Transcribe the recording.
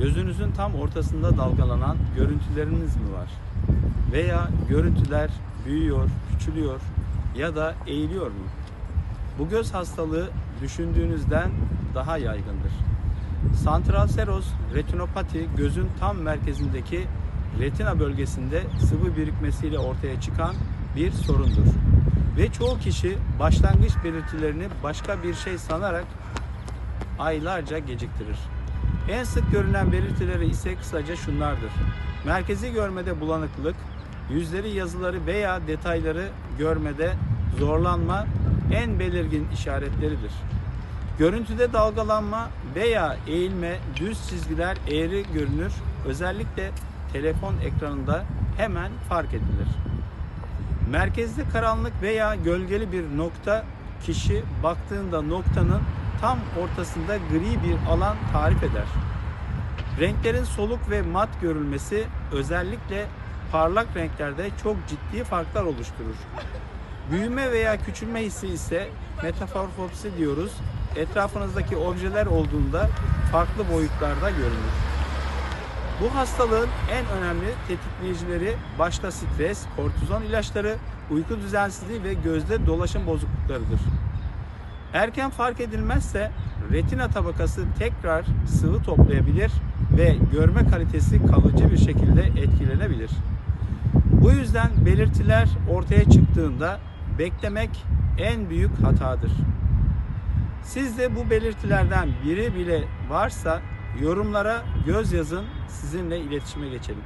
Gözünüzün tam ortasında dalgalanan görüntüleriniz mi var? Veya görüntüler büyüyor, küçülüyor ya da eğiliyor mu? Bu göz hastalığı düşündüğünüzden daha yaygındır. Santral seroz retinopati gözün tam merkezindeki retina bölgesinde sıvı birikmesiyle ortaya çıkan bir sorundur. Ve çoğu kişi başlangıç belirtilerini başka bir şey sanarak aylarca geciktirir. En sık görülen belirtileri ise kısaca şunlardır. Merkezi görmede bulanıklık, yüzleri yazıları veya detayları görmede zorlanma en belirgin işaretleridir. Görüntüde dalgalanma veya eğilme, düz çizgiler eğri görünür. Özellikle telefon ekranında hemen fark edilir. Merkezde karanlık veya gölgeli bir nokta kişi baktığında noktanın tam ortasında gri bir alan tarif eder. Renklerin soluk ve mat görülmesi özellikle parlak renklerde çok ciddi farklar oluşturur. Büyüme veya küçülme hissi ise metaforfopsi diyoruz. Etrafınızdaki objeler olduğunda farklı boyutlarda görünür. Bu hastalığın en önemli tetikleyicileri başta stres, kortizon ilaçları, uyku düzensizliği ve gözde dolaşım bozukluklarıdır. Erken fark edilmezse retina tabakası tekrar sıvı toplayabilir ve görme kalitesi kalıcı bir şekilde etkilenebilir. Bu yüzden belirtiler ortaya çıktığında beklemek en büyük hatadır. Sizde bu belirtilerden biri bile varsa yorumlara göz yazın sizinle iletişime geçelim.